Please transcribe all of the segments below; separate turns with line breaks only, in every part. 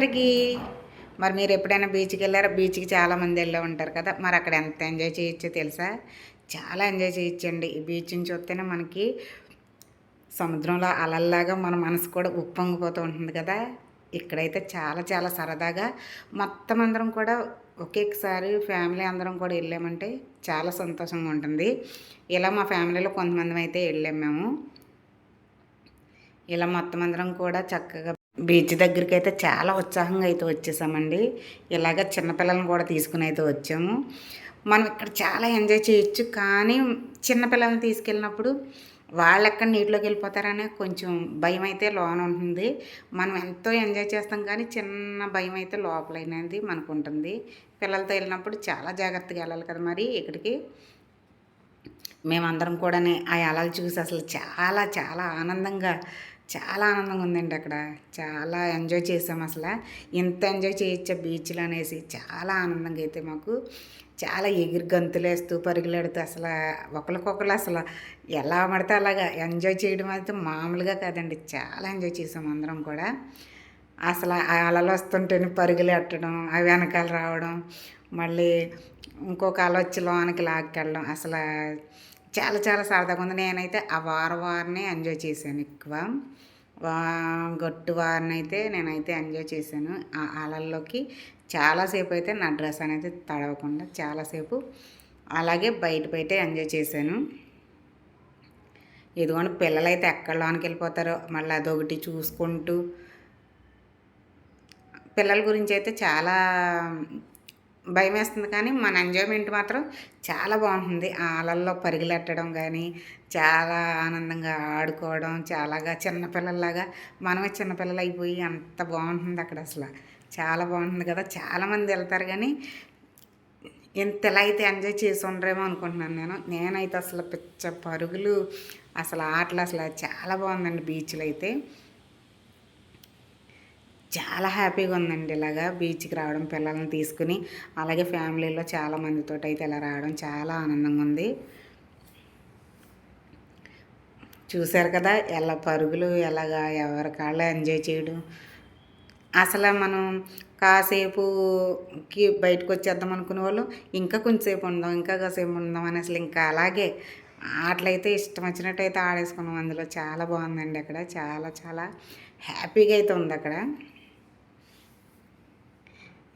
అందరికీ. మరి మీరు ఎప్పుడైనా బీచ్కి వెళ్ళారా? బీచ్కి చాలామంది వెళ్ళే ఉంటారు కదా. మరి అక్కడ ఎంత ఎంజాయ్ చేయొచ్చో తెలుసా? చాలా ఎంజాయ్ చేయొచ్చండి. ఈ బీచ్ని చూస్తేనే మనకి సముద్రంలో అలల్లాగా మన మనసు కూడా ఉప్పొంగిపోతూ ఉంటుంది కదా. ఇక్కడైతే చాలా చాలా సరదాగా మొత్తం అందరం కూడా ఒకేసారి ఫ్యామిలీ అందరం కూడా వెళ్ళామంటే చాలా సంతోషంగా ఉంటుంది. ఇలా మా ఫ్యామిలీలో కొంతమంది అయితే వెళ్ళాం మేము. ఇలా మొత్తం అందరం కూడా చక్కగా బీచ్ దగ్గరికి అయితే చాలా ఉత్సాహంగా అయితే వచ్చేసామండి. ఇలాగ చిన్నపిల్లలను కూడా తీసుకుని అయితే వచ్చాము. మనం ఇక్కడ చాలా ఎంజాయ్ చేయొచ్చు కానీ చిన్నపిల్లల్ని తీసుకెళ్ళినప్పుడు వాళ్ళు ఎక్కడ నీటిలోకి వెళ్ళిపోతారనే కొంచెం భయం అయితే లోన ఉంటుంది. మనం ఎంతో ఎంజాయ్ చేస్తాం కానీ చిన్న భయం అయితే లోపలైనది మనకు ఉంటుంది. పిల్లలతో వెళ్ళినప్పుడు చాలా జాగ్రత్తగా వెళ్ళాలి కదా మరి ఇక్కడికి. మేమందరం కూడా ఆ అలలు చూసి అసలు చాలా చాలా ఆనందంగా చాలా ఆనందంగా ఉందండి అక్కడ. చాలా ఎంజాయ్ చేసాం అసలు. ఎంత ఎంజాయ్ చేయొచ్చా బీచ్లు అనేసి. చాలా ఆనందంగా అయితే మాకు. చాలా ఎగిరి గంతులేస్తూ పరుగులాడుతూ అసలు ఒకరికొకరు అసలు ఎలా పడితే అలాగా ఎంజాయ్ చేయడం అయితే మామూలుగా కాదండి. చాలా ఎంజాయ్ చేసాం అందరం కూడా. అసలు ఆ అలలు వస్తుంటేనే పరుగులు ఎట్టడం అవి వెనకాల రావడం మళ్ళీ ఇంకొక అల వచ్చి లోనికి లాక్కెళ్ళడం అసలు చాలా చాలా సరదాగా ఉంది. నేనైతే ఆ వార వారనే ఎంజాయ్ చేశాను ఎక్కువ. గట్టు వారిని అయితే నేనైతే ఎంజాయ్ చేశాను. ఆ అలల్లోకి చాలాసేపు అయితే నా డ్రెస్ అనేది తడవకుండా చాలాసేపు అలాగే బయట బయట ఎంజాయ్ చేశాను. ఇదిగోండి పిల్లలైతే ఎక్కడ లోనికి వెళ్ళిపోతారో మళ్ళీ అదొకటి చూసుకుంటూ పిల్లల గురించి అయితే చాలా భయం వేస్తుంది కానీ మన ఎంజాయ్మెంట్ మాత్రం చాలా బాగుంటుంది. ఆ అలల్లో పరుగులెట్టడం కానీ చాలా ఆనందంగా ఆడుకోవడం చాలాగా చిన్నపిల్లల్లాగా మనమే చిన్నపిల్లలు అయిపోయి అంత బాగుంటుంది అక్కడ అసలు. చాలా బాగుంటుంది కదా. చాలామంది వెళ్తారు కానీ ఎంతలా అయితే ఎంజాయ్ చేసి ఉండరేమో అనుకుంటున్నాను నేను. నేనైతే అసలు పిచ్చ పరుగులు అసలు ఆటలు అసలు చాలా బాగుందండి బీచ్లో అయితే. చాలా హ్యాపీగా ఉందండి ఇలాగా బీచ్కి రావడం పిల్లల్ని తీసుకుని అలాగే ఫ్యామిలీలో చాలా మందితో అయితే ఇలా రావడం చాలా ఆనందంగా ఉంది. చూశారు కదా ఎలా పరుగులు ఎలాగా ఎవరి కాళ్ళ ఎంజాయ్ చేయడం. అసలు మనం కాసేపుకి బయటకు వచ్చేద్దాం అనుకునే వాళ్ళు ఇంకా కొంచెంసేపు ఉందాం ఇంకా కాసేపు ఉందాం అని అసలు ఇంకా అలాగే ఆటలైతే ఇష్టం వచ్చినట్టు అయితే ఆడేసుకున్నాం. అందులో చాలా బాగుందండి అక్కడ చాలా చాలా హ్యాపీగా అయితే ఉంది అక్కడ.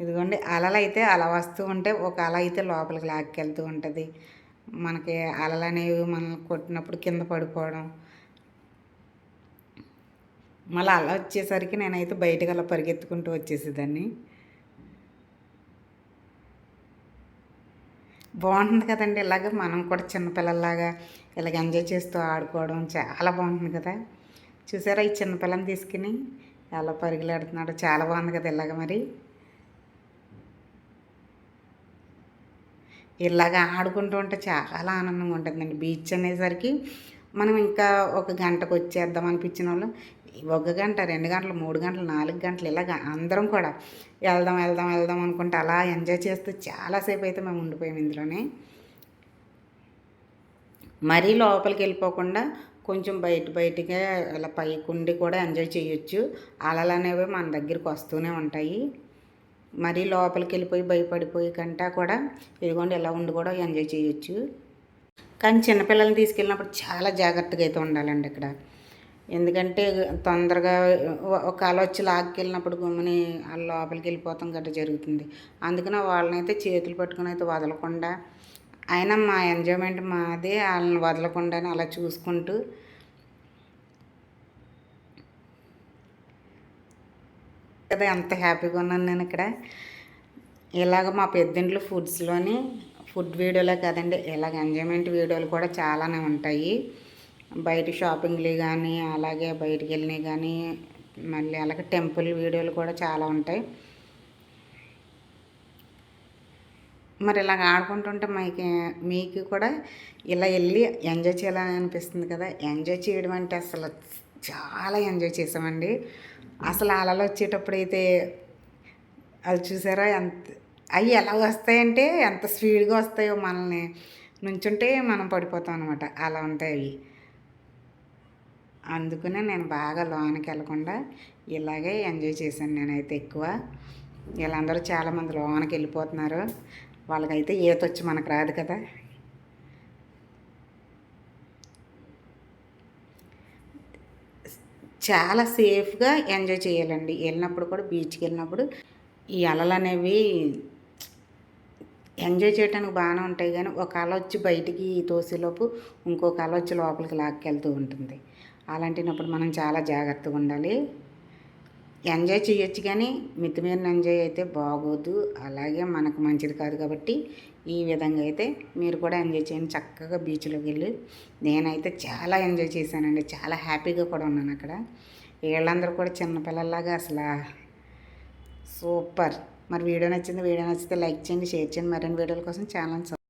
ఇదిగోండి అలలు అయితే అల వస్తూ ఉంటే ఒక అల అయితే లోపలికి లాక్కెళ్తూ ఉంటుంది. మనకి అలలు అనేవి మనం కొట్టినప్పుడు కింద పడిపోవడం. మళ్ళీ అలా వచ్చేసరికి నేనైతే బయటకు అలా పరిగెత్తుకుంటూ వచ్చేసేదాన్ని. బాగుంటుంది కదండి ఇలాగ మనం కూడా చిన్నపిల్లల్లాగా ఇలాగ ఎంజాయ్ చేస్తూ ఆడుకోవడం చాలా బాగుంటుంది కదా. చూసారా ఈ చిన్నపిల్లని తీసుకుని ఎలా పరిగెలాడుతున్నాడు చాలా బాగుంది కదా ఇలాగ మరి. ఇలాగ ఆడుకుంటూ ఉంటే చాలా ఆనందంగా ఉంటుందండి. బీచ్ అనేసరికి మనం ఇంకా ఒక గంటకు వచ్చేద్దాం అనిపించిన వాళ్ళు. ఒక గంట రెండు గంటలు మూడు గంటలు నాలుగు గంటలు ఇలాగ అందరం కూడా వెళ్దాం వెళ్దాం వెళ్దాం అనుకుంటే అలా ఎంజాయ్ చేస్తూ చాలాసేపు అయితే మేము ఉండిపోయాం ఇందులోనే. మరీ లోపలికి వెళ్ళిపోకుండా కొంచెం బయట బయటగా ఇలా పైకుండి కూడా ఎంజాయ్ చేయొచ్చు. అలలు అనేవి మన దగ్గరికి వస్తూనే ఉంటాయి. మరీ లోపలికి వెళ్ళిపోయి భయపడిపోయి కంటా కూడా ఇదిగోండి ఎలా ఉండి కూడా ఎంజాయ్ చేయొచ్చు. కానీ చిన్నపిల్లల్ని తీసుకెళ్ళినప్పుడు చాలా జాగ్రత్తగా అయితే ఉండాలండి ఇక్కడ. ఎందుకంటే తొందరగా ఒక వచ్చి లాక్కెళ్ళినప్పుడు గుమ్మని ఆ లోపలికి వెళ్ళిపోతాం గట్రా జరుగుతుంది. అందుకనే వాళ్ళనైతే చేతులు పట్టుకుని అయితే వదలకుండా అయినా మా ఎంజాయ్మెంట్ మాదే వాళ్ళని వదలకుండా అలా చూసుకుంటూ కదా ఎంత హ్యాపీగా ఉన్నాను నేను ఇక్కడ. ఇలాగ మా పెద్దింట్లో ఫుడ్స్లోని ఫుడ్ వీడియోలే కదండి ఇలాగ ఎంజాయ్మెంట్ వీడియోలు కూడా చాలానే ఉంటాయి. బయట షాపింగ్లు కానీ అలాగే బయటికి వెళ్ళినవి కానీ మళ్ళీ అలాగే టెంపుల్ వీడియోలు కూడా చాలా ఉంటాయి. మరి ఇలాగ ఆడుకుంటుంటే మీకు మీకు కూడా ఇలా వెళ్ళి ఎంజాయ్ చేయాలని అనిపిస్తుంది కదా ఎంజాయ్ చేయడం అంటే అసలు చాలా ఎంజాయ్ చేసామండి. అసలు అలలు వచ్చేటప్పుడు అయితే అది చూసారా? ఎంత అవి ఎలా వస్తాయంటే ఎంత స్పీడ్గా వస్తాయో మనల్ని నుంచుంటే మనం పడిపోతాం అనమాట అలా ఉంటాయి అవి. అందుకనే నేను బాగా లోనికి వెళ్ళకుండా ఇలాగే ఎంజాయ్ చేశాను నేనైతే ఎక్కువ. వీళ్ళందరూ చాలామంది లోనకి వెళ్ళిపోతున్నారు. వాళ్ళకైతే ఈత వచ్చి మనకు రాదు కదా. చాలా సేఫ్గా ఎంజాయ్ చేయాలండి. వెళ్ళినప్పుడు కూడా బీచ్కి వెళ్ళినప్పుడు ఈ అలలు అనేవి ఎంజాయ్ చేయడానికి బాగానే ఉంటాయి. కానీ ఒక అల వచ్చి బయటికి తోసేలోపు ఇంకొక అల వచ్చి లోపలికి లాక్కెళ్తూ ఉంటుంది. అలాంటినప్పుడు మనం చాలా జాగ్రత్తగా ఉండాలి. ఎంజాయ్ చేయొచ్చు కానీ మితిమీరిన ఎంజాయ్ అయితే బాగోదు. అలాగే మనకు మంచిది కాదు కాబట్టి ఈ విధంగా అయితే మీరు కూడా ఎంజాయ్ చేయండి. చక్కగా బీచ్లోకి వెళ్ళి నేనైతే చాలా ఎంజాయ్ చేశానండి. చాలా హ్యాపీగా కూడా ఉన్నాను అక్కడ. వీళ్ళందరూ కూడా చిన్నపిల్లల్లాగా అసలు సూపర్. మరి వీడియో నచ్చింది వీడియో నచ్చితే లైక్ చేయండి షేర్ చేయండి. మరిన్ని వీడియోల కోసం ఛానల్